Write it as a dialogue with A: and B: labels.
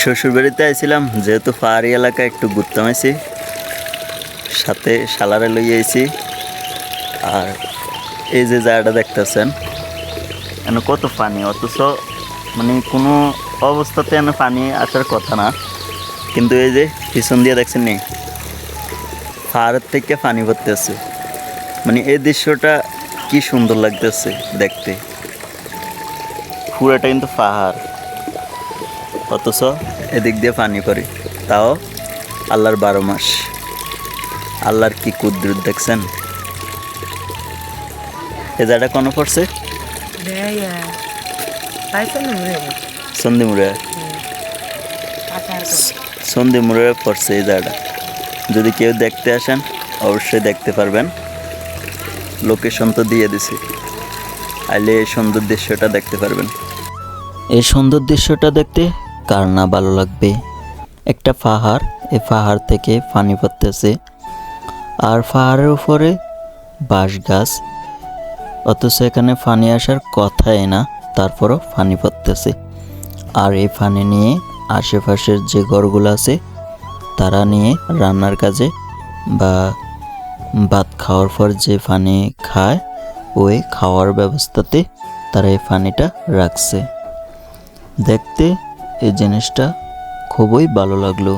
A: শ্বশুর বাড়িতে আইছিলাম, যেহেতু পাহাড়ি এলাকা একটু ঘুরতে আইছি। সাথে সালারে লই আইছি। আর এই যে জায়গাটা দেখতেছেন, এনে কত পানি অথচ মানে কোনো অবস্থাতে এনে পানি আসার কথা না। কিন্তু এই যে পিছন দিয়ে দেখছেন নি, পাহাড়ের থেকে পানি পড়তেছে। মানে এই দৃশ্যটা কি সুন্দর লাগতেছে দেখতে। পুরাটা কিন্তু পাহাড়। অথচ এদিক দিয়ে পানি পড়ে। তাও আল্লাহর বারো মাস। আল্লাহর কি কুদরত দেখছেন? এ জায়গাটা কোনো পড়ছে. সন্ধিমুড়ে
B: Atar ko.
A: সন্ধিমুড়ে পড়ছে এই জায়গাটা। যদি কেউ দেখতে আসেন অবশ্যই দেখতে পারবেন। লোকেশন তো দিয়ে দিছি। আইলে এই সুন্দর দৃশ্যটা দেখতে পারবেন। এই সুন্দর দৃশ্যটা দেখতে কার না ভালো লাগবে? একটা পাহাড়, এই পাহাড় থেকে পানি পড়তেছে। আর পাহাড়ের উপরে বাঁশ গাছ, অথচ এখানে পানি আসার কথাই না, তারপরও পানি পড়তেছে। আর এই পানি নিয়ে আশেপাশের যে ঘরগুলো আছে, তারা নিয়ে রান্নার কাজে বা ভাত খাওয়ার পর যে পানি খায়, ওই খাওয়ার ব্যবস্থাতে তারা এই পানিটা রাখছে। দেখতে এই জিনিসটা খুবই ভালো লাগল।